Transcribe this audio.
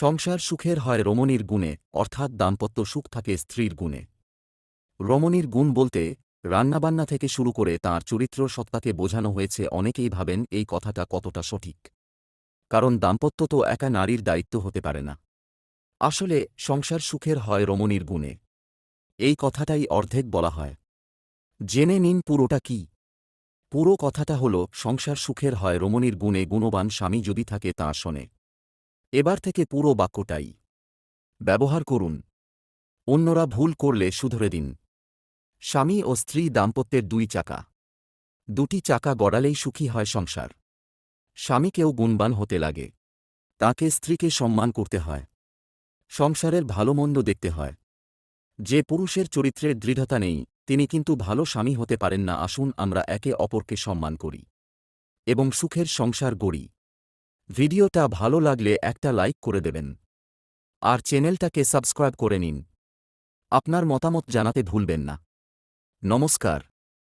সংসার সুখের হয় রমণীর গুণে, অর্থাৎ দাম্পত্য সুখ থাকে স্ত্রীর গুণে। রমণীর গুণ বলতে, রান্নাবান্না থেকে শুরু করে তাঁর চরিত্র সত্তাকে বোঝানো হয়েছে অনেকেই ভাবেন এই কথাটা কতটা সঠিক। কারণ দাম্পত্য তো একা নারীর দায়িত্ব হতে পারে না। আসলে সংসার সুখের হয় রমণীর গুণে। এই কথাটাই অর্ধেক বলা হয়। জেনে নিন পুরোটা কি। পুরো কথাটা হল, সংসার সুখের হয় রমণীর গুণে গুণবান স্বামী যদি থাকে তাঁর শোনে। এবার থেকে পুরো বাক্যটাই। ব্যবহার করুন। অন্যরা ভুল করলে শুধরে দিন। স্বামী ও স্ত্রী দাম্পত্যের দুই চাকা। দুটি চাকা গড়ালেই সুখী হয় সংসার। স্বামীকেও গুণবান হতে লাগে। তাকে স্ত্রীকে সম্মান করতে হয়। সংসারের ভালোমন্দ দেখতে হয়। যে পুরুষের চরিত্রের দৃঢ়তা নেই, তিনি কিন্তু ভালো স্বামী হতে পারেন না। আসুন আমরা একে অপরকে সম্মান করি। এবং সুখের সংসার গড়ি। ভিডিওটা ভালো লাগলে একটা লাইক করে দেবেন। আর চ্যানেলটাকে সাবস্ক্রাইব করে নিন। আপনার মতামত জানাতে ভুলবেন না। নমস্কার।